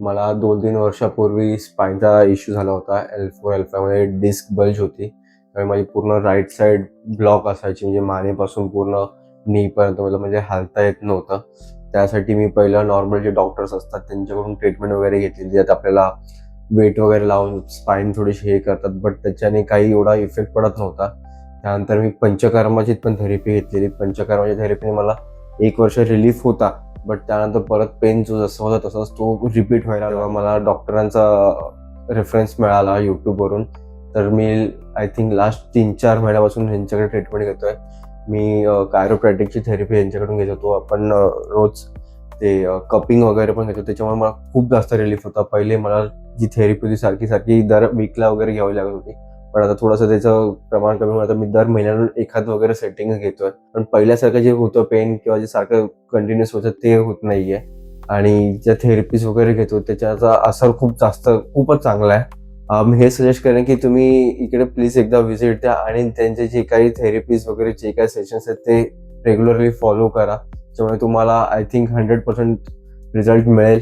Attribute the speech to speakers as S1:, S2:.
S1: मला दोन तीन वर्षापूर्वी स्पाईनचा इश्यू झाला होता. L four L disc bulge होती. त्यामुळे माझी पूर्ण राईट साईड ब्लॉक असायची. म्हणजे मानेपासून पूर्ण नीपर्यंत मला म्हणजे, म्हणजे हालता येत नव्हतं. त्यासाठी मी पहिलं नॉर्मल जे डॉक्टर्स असतात त्यांच्याकडून ट्रीटमेंट वगैरे घेतली ज्यात आपल्याला वेट वगैरे लावून स्पाईन थोडीशी हे करतात. बट त्याच्याने काही एवढा इफेक्ट पडत नव्हता. त्यानंतर मी पंचकर्माची पण थेरपी घेतलेली. पंचकर्माची थेरपीने मला एक वर्ष रिलीफ होता. बट त्यानंतर परत पेन जो जसं होता तसाच तो रिपीट व्हायला लागला. मला डॉक्टरांचा रेफरन्स मिळाला यूट्यूबवरून तर मी आय थिंक लास्ट तीन चार महिन्यापासून ह्यांच्याकडे ट्रीटमेंट घेतोय. मी कायरोप्रॅटिकची थेरपी यांच्याकडून घेत होतो. आपण रोज ते कपिंग वगैरे पण घेतो. त्याच्यामुळे मला खूप जास्त रिलीफ होता. पहिले मला जी थेरपी होती सारखी सारखी दर वीकला वगैरे घ्यावी लागत होती. पण आता थोडंसं त्याचं प्रमाण कमी होणार मी दर महिन्याला एखाद वगैरे सेटिंग घेतोय. पण पहिल्यासारखं जे होतं पेन किंवा जे सारखं कंटिन्युअस होतं ते होत नाहीये. आणि ज्या थेरपीज वगैरे घेतो त्याच्याचा असर खूप जास्त खूपच चांगला आहे. मी हे सजेस्ट करेन की तुम्ही इकडे प्लीज एकदा व्हिजिट द्या आणि त्यांचे जे काही थेरपीज वगैरे जे काही सेशन्स आहेत ते रेग्युलरली फॉलो करा. त्यामुळे तुम्हाला I think hundred percent result मिळेल.